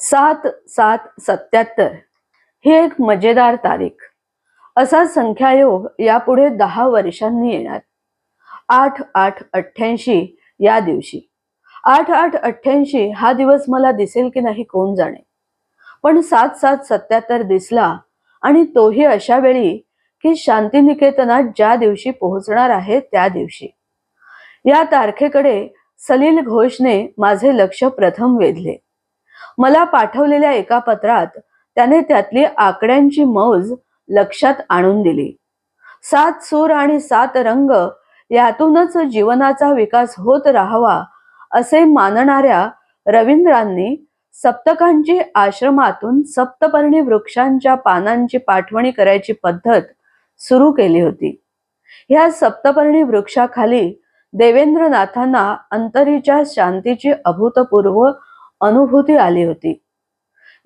सात सात सत्याहत्तर ही एक मजेदार तारीख. असा संख्यायोग यापुढे दहा वर्षांनी येणार. आठ आठ अठ्ठ्याऐंशी या दिवशी. आठ आठ अठ्ठ्याऐंशी हा दिवस मला दिसेल की नाही कोण जाणे. पण सात सात सत्याहत्तर दिसला आणि तोही अशा वेळी की शांतिनिकेतनात ज्या दिवशी पोहोचणार आहे त्या दिवशी. या तारखेकडे सलील घोषने माझे लक्ष प्रथम वेधले. मला पाठवलेल्या एका पत्रात त्याने त्यातली आकड्यांची मौज लक्षात आणून दिली. सात सूर आणि सात रंग यातूनच जीवनाचा विकास होत राहावा असे मानणाऱ्या रवींद्रांनी सप्तकांची आश्रमातून सप्तपर्णी वृक्षांच्या पानांची पाठवणी करायची पद्धत सुरू केली होती. ह्या सप्तपर्णी वृक्षाखाली देवेंद्रनाथांना अंतरीच्या शांतीची अभूतपूर्व अनुभूती आली होती.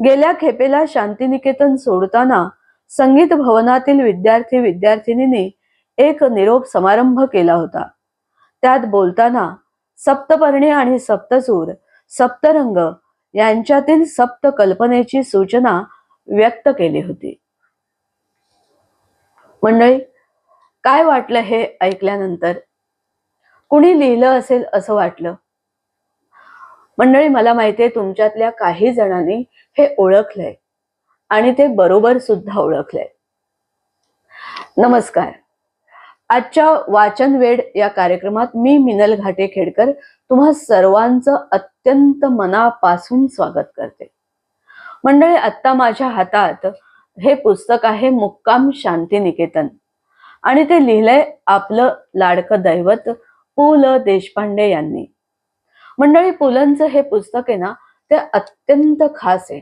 गेल्या खेपेला शांतिनिकेतन सोडताना संगीत भवनातील विद्यार्थी विद्यार्थिनींनी एक निरोप समारंभ केला होता. त्यात बोलताना सप्तपर्णी आणि सप्तसूर सप्तरंग यांच्यातील सप्त कल्पनेची सूचना व्यक्त केली होती. मंडळी काय वाटलं हे ऐकल्यानंतर? कुणी लिहिलं असेल असं वाटलं? मंडळी मला माहितीये तुमच्यातल्या काही जणांनी हे ओळखलंय आणि ते बरोबर सुद्धा ओळखलंय. नमस्कार. आजच्या वाचन वेड या कार्यक्रमात मी मिनल घाटे खेडकर तुम्हा सर्वांचं अत्यंत मनापासून स्वागत करते. मंडळी आत्ता माझ्या हातात हे पुस्तक आहे मुक्काम शांती निकेतन आणि ते लिहिलंय आपलं लाडकं दैवत पु ल देशपांडे यांनी. मंडळी पुलंचं हे पुस्तक आहे ना ते अत्यंत खास आहे.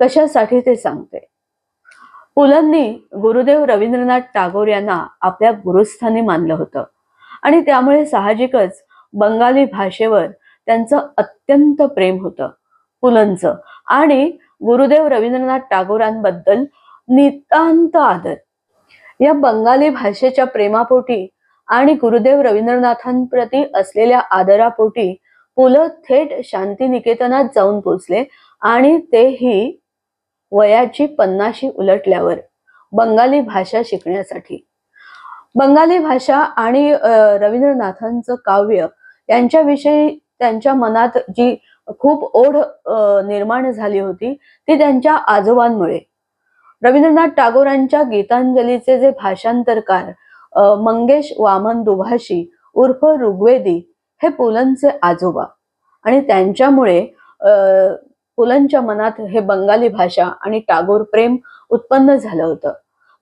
कशासाठी ते सांगते? पुलंनी गुरुदेव रवींद्रनाथ टागोर यांना आपल्या गुरुस्थानी मानलं होतं. आणि त्यामुळे साहजिकच बंगाली भाषेवर त्यांचं अत्यंत प्रेम होतं पुलंचं. आणि गुरुदेव रवींद्रनाथ टागोरांबद्दल नितांत आदर. या बंगाली भाषेच्या प्रेमापोटी आणि गुरुदेव रवींद्रनाथांप्रती असलेल्या आदरापोटी पु ल थेट शांतिनिकेतनात जाऊन पोचले आणि तेही वयाची पन्नाशी उलटल्यावर बंगाली भाषा शिकण्यासाठी. बंगाली भाषा आणि रवींद्रनाथांचं काव्य यांच्याविषयी त्यांच्या मनात जी खूप ओढ निर्माण झाली होती ती त्यांच्या आजोबांमुळे. रवींद्रनाथ टागोरांच्या गीतांजलीचे जे भाषांतरकार मंगेश वामन दुभाषी उर्फ ऋग्वेदी हे पुलंचे आजोबा. आणि त्यांच्यामुळे अ, पुलंच्या मनात हे बंगाली भाषा आणि टागोर प्रेम उत्पन्न झालं होतं.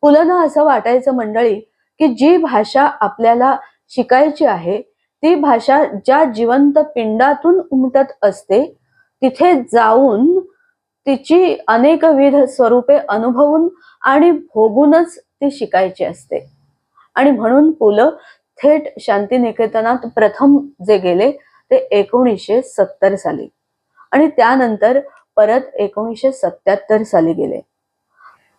पुलंना असं वाटायचं मंडळी की जी भाषा आपल्याला शिकायची आहे ती भाषा ज्या जिवंत पिंडातून उमटत असते तिथे जाऊन तिची अनेकविध स्वरूपे अनुभवून आणि भोगूनच ती शिकायची असते. आणि म्हणून पुलं थेट शांतिनिकेतनात प्रथम जे गेले ते एकोणीसशे सत्तर साली. आणि त्यानंतर परत एकोणीसशे सत्याहत्तर साली गेले.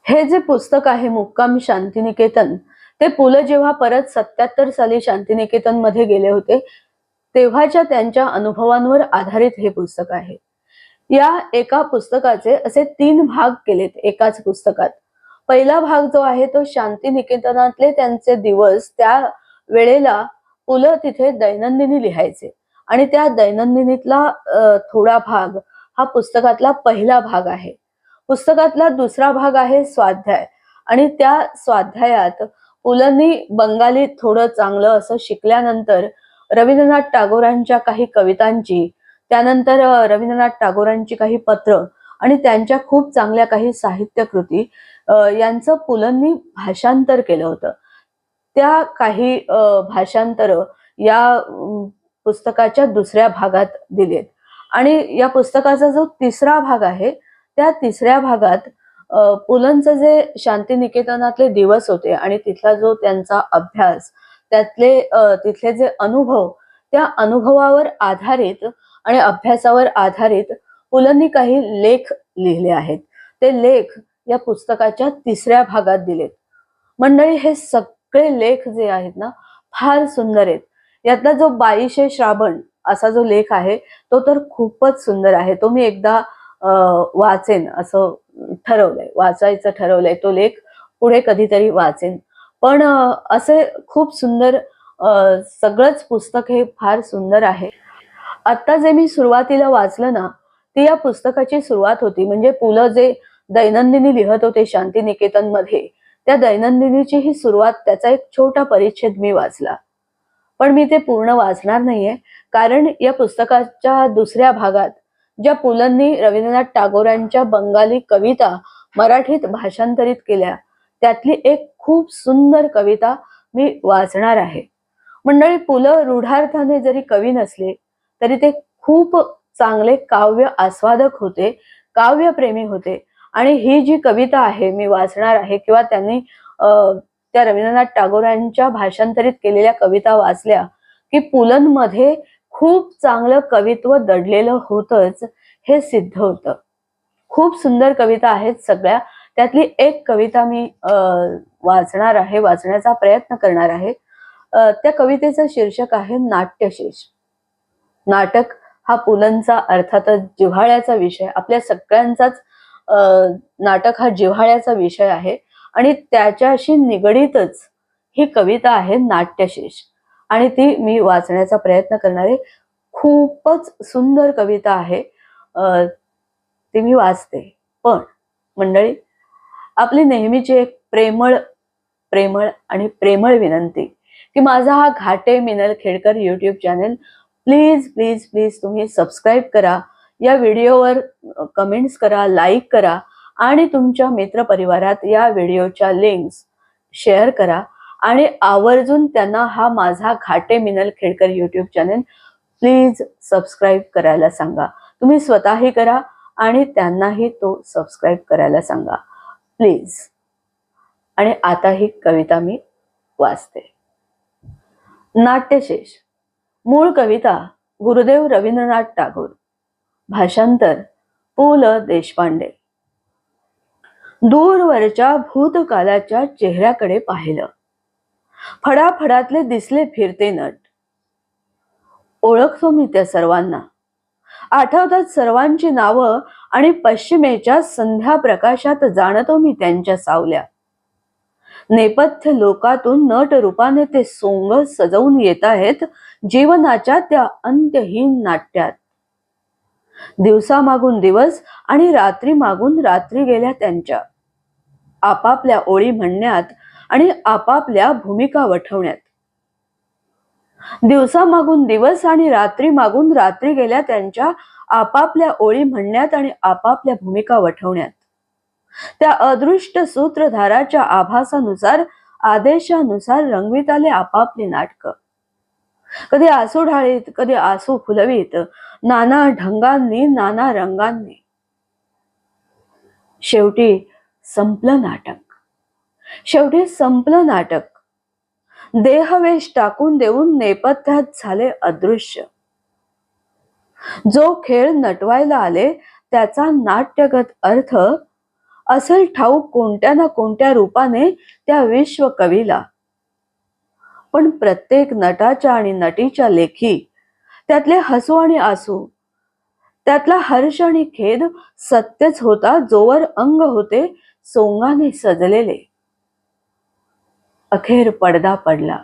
हे जे पुस्तक आहे मुक्काम शांतिनिकेतन ते पु ल जेव्हा परत सत्याहत्तर साली शांतिनिकेतनमध्ये गेले होते तेव्हाच्या त्यांच्या अनुभवांवर आधारित हे पुस्तक आहे. या एका पुस्तकाचे असे तीन भाग केलेत एकाच पुस्तकात. पहिला भाग जो आहे तो शांतिनिकेतनातले त्यांचे दिवस त्या वेळेला पु ल तिथे दैनंदिनी लिहायचे. आणि त्या दैनंदिनीतला थोडा भाग हा पुस्तकातला पहिला भाग आहे. पुस्तकातला दुसरा भाग आहे स्वाध्याय. आणि त्या स्वाध्यायात पुलंनी बंगाली थोडं चांगलं असं शिकल्यानंतर रवींद्रनाथ टागोरांच्या काही कवितांची त्यानंतर रवींद्रनाथ टागोरांची काही पत्र आणि त्यांच्या खूप चांगल्या काही साहित्यकृती यांचं पुलंनी भाषांतर केलं होतं. त्या काही भाषांतर या पुस्तकाच्या दुसऱ्या भागात दिलेत आणि या पुस्तकाचा जो तिसरा भाग आहे त्या तिसऱ्या भागात अ, पुलंचं जे शांतिनिकेतनातले दिवस होते आणि तिथला जो त्यांचा अभ्यास त्यातले तिथले जे अनुभव त्या अनुभवावर आधारित आणि अभ्यासावर आधारित पुलंनी काही लेख लिहिले आहेत. ते लेख या पुस्तकाच्या तिसऱ्या भागात दिलेत. मंडळी हे सग सगळे लेख जे आहेत ना फार सुंदर आहेत. यातला जो बाईशे श्रावण असा जो लेख आहे तो तर खूपच सुंदर आहे. तो मी एकदा वाचेन असं ठरवलंय वाचायचं ठरवलंय तो लेख. पुढे कधीतरी वाचेन. पण असे खूप सुंदर सगळंच पुस्तक हे फार सुंदर आहे. आता जे मी सुरुवातीला वाचलं ना ती या पुस्तकाची सुरुवात होती. म्हणजे पु ल जे दैनंदिनी लिहत होते शांतिनिकेतनमध्ये त्या दैनंदिनीची ही सुरुवात त्याचा एक छोटा परिच्छेद मी वाचला. पण मी ते पूर्ण वाचणार नाहीये कारण या पुस्तकाच्या दुसऱ्या भागात ज्या पुलंनी रवींद्रनाथ टागोरांच्या बंगाली कविता मराठीत भाषांतरित केल्या त्यातली एक खूप सुंदर कविता मी वाचणार आहे. मंडळी पु ल रूढार्थाने जरी कवी नसले तरी ते खूप चांगले काव्य आस्वादक होते काव्यप्रेमी होते आणि ही जी कविता आहे मी वाचणार आहे किंवा त्यांनी अं, त्या रवींद्रनाथ टागोरांच्या भाषांतरित केलेल्या कविता वाचल्या की पुलंमध्ये खूप चांगलं कवित्व दडलेलं होतच हे सिद्ध होतं. खूप सुंदर कविता आहेत सगळ्या. त्यातली एक कविता मी अं, वाचणार आहे वाचण्याचा प्रयत्न करणार आहे. त्या कवितेचं शीर्षक आहे नाट्यशेष नाटक हा पुलंचा अर्थातच जिव्हाळ्याचा विषय. आपल्या सगळ्यांचाच नाटक हा जिव्हाळ्याचा विषय आहे आणि त्याच्याशी निगडीतच ही कविता आहे नाट्यशेष. आणि ती मी वाचण्याचा प्रयत्न करणारे खूपच सुंदर कविता आहे. ती मी वाचते. पण मंडळी आपली नेहमीची एक प्रेमळ प्रेमळ आणि प्रेमळ विनंती की माझा हा Ghate Minal Khedkar YouTube channel please please please तुम्ही सबस्क्राईब करा. या व्हिडिओवर कमेंट्स करा लाईक करा आणि तुमच्या मित्रपरिवारात या व्हिडिओच्या लिंक्स शेअर करा आणि आवर्जून त्यांना हा माझा Ghate Minal Khedkar YouTube channel please subscribe करायला सांगा. तुम्ही स्वतःही करा आणि त्यांनाही तो सबस्क्राईब करायला सांगा. प्लीज आणि आता ही कविता मी वाचते. नाट्यशेष. मूळ कविता गुरुदेव रवींद्रनाथ टागोर. भाषांतर पु. ल. देशपांडे. दूरवरच्या भूतकालाच्या चेहऱ्याकडे पाहिलं. फडाफडातले दिसले फिरते नट. ओळखतो मी त्या सर्वांना. आठवतात सर्वांची नावं आणि पश्चिमेच्या संध्या प्रकाशात जाणतो मी त्यांच्या सावल्या. नेपथ्य लोकातून नट रूपाने ते सोंग सजवून येत आहेत जीवनाच्या त्या अंत्यहीन नाट्यात. दिवसामागून दिवस आणि रात्री मागून रात्री गेल्या त्यांच्या. आपापल्या ओळी म्हणण्यात आणि आपापल्या भूमिका वठवण्यात. दिवसामागून दिवस आणि रात्री मागून रात्री गेल्या त्यांच्या आपापल्या ओळी म्हणण्यात आणि आपापल्या भूमिका वठवण्यात. त्या अदृष्ट सूत्रधाराच्या आभासानुसार आदेशानुसार रंगवीत आले आपापली नाटक. कधी आसू ढाळीत कधी आसू फुलवीत नाना ढंगांनी नाना रंगांनी. शेवटी संपलं नाटक. शेवटी संपलं नाटक. देहवेश टाकून देऊन नेपथ्यात झाले अदृश्य. जो खेळ नटवायला आले त्याचा नाट्यगत अर्थ असेल ठाऊक कोणत्या ना कोणत्या रूपाने त्या विश्व कवीला पण प्रत्येक नटाच्या आणि नटीच्या लेखी त्यातले हसू आणि आसू. त्यातला हर्ष आणि खेद सत्यच होता जोवर अंग होते सोंगाने सजलेले. अखेर पडदा पडला.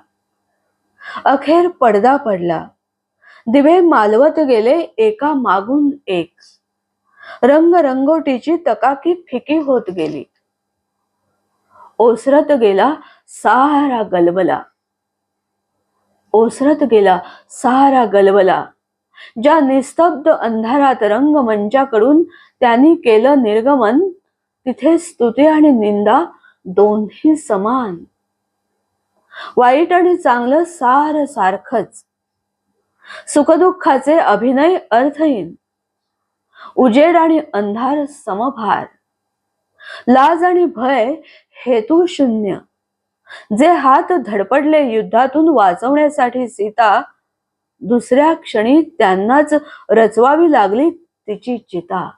अखेर पडदा पडला. दिवे मालवत गेले एका मागून एक. रंग रंगोटीची तकाकी फिकी होत गेली. ओसरत गेला सारा गलबला. ओसरत गेला सारा गलबला ज्या निस्तब्ध अंधारात रंगमंचाकडून त्यांनी केलं निर्गमन तिथे स्तुती आणि निंदा दोन्ही समान. वाईट आणि चांगलं सार सारखच. सुखदुःखाचे अभिनय अर्थहीन. उजेड आणि अंधार समभार. लाज आणि भय हेतू शून्य. जे हात धडपडले युद्धातून वाचवण्यासाठी सीता दुसऱ्या क्षणी त्यांनाच रचवावी लागली तिची चिता.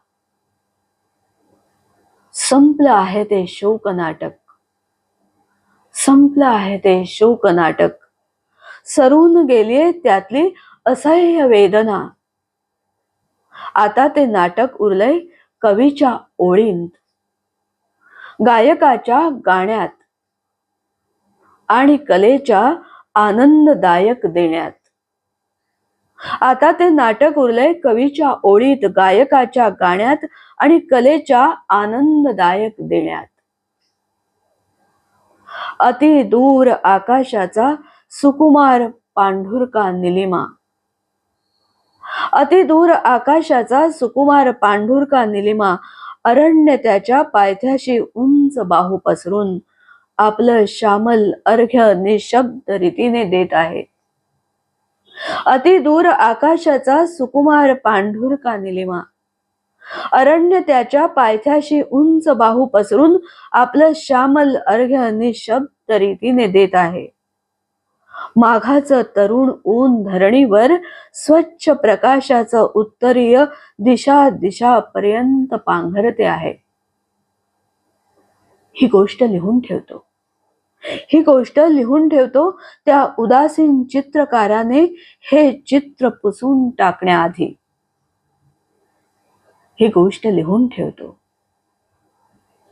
संपलं आहे ते शोक नाटक. संपलं आहे ते शोक नाटक. सरून गेलीये त्यातली असह्य वेदना. आता ते नाटक उरलंय कवीच्या ओळींत. गायकाच्या गाण्यात. आणि कलेच्या आनंददायक देण्यात. आता ते नाटक उरलंय कवीच्या ओळीत गायकाच्या गाण्यात आणि कलेच्या आनंददायक देण्यात. अति दूर आकाशाचा सुकुमार पांढुरका निलिमा. अति दूर आकाशाचा सुकुमार पांढुरका निलिमा अरण्य त्याच्या पायथ्याशी उंच बाहू पसरून आपलं श्यामल अर्घ्य निशब्द रीतीने देत आहे. अतिदूर आकाशाचा सुकुमार पांढुरका निलिमा अरण्य त्याच्या पायथ्याशी उंच बाहू पसरून आपलं श्यामल अर्घ्य निशब्द रीतीने देत आहे. माघाचं तरुण ऊन धरणीवर स्वच्छ प्रकाशाचं उत्तरीय दिशा दिशा पर्यंत पांघरते आहे. ही गोष्ट लिहून ठेवतो. ही गोष्ट लिहून ठेवतो त्या उदासीन चित्रकाराने हे चित्र पुसून टाकण्याआधी. ही गोष्ट लिहून ठेवतो.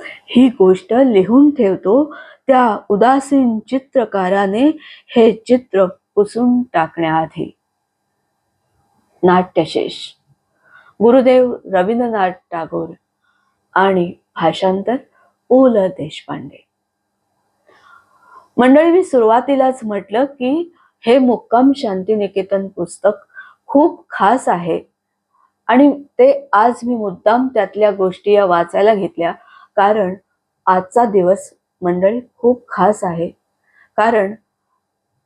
ही गोष्ट लिहून ठेवतो त्या उदासीन चित्रकाराने हे चित्र पुसून टाकण्याआधी. नाट्यशेष. गुरुदेव रवींद्रनाथ टागोर आणि भाषांतर ओल ल देशपांडे. मंडळी मी सुरुवातीलाच म्हटलं की हे मुक्काम शांतिनिकेतन पुस्तक खूप खास आहे. आणि ते आज मी मुद्दाम त्यातल्या गोष्टी या वाचायला घेतल्या. कारण आजचा दिवस मंडळी खूप खास आहे. कारण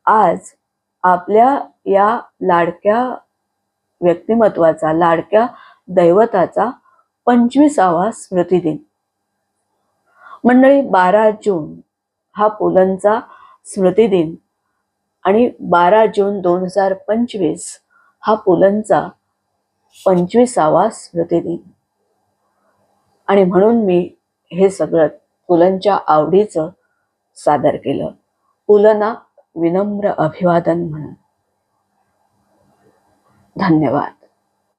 आज आपल्या या लाडक्या व्यक्तिमत्वाचा लाडक्या दैवताचा पंचवीसावा स्मृतिदिन. मंडळी बारा जून हा पुलंचा स्मृतिदिन आणि बारा जून दोन हजार पंचवीस हा पुलंचा पंचवीसावा स्मृतिदिन आणि म्हणून मी हे सगळं पुलंच्या आवडीचं सादर केलं. पुलना विनम्र अभिवादन म्हणून. धन्यवाद.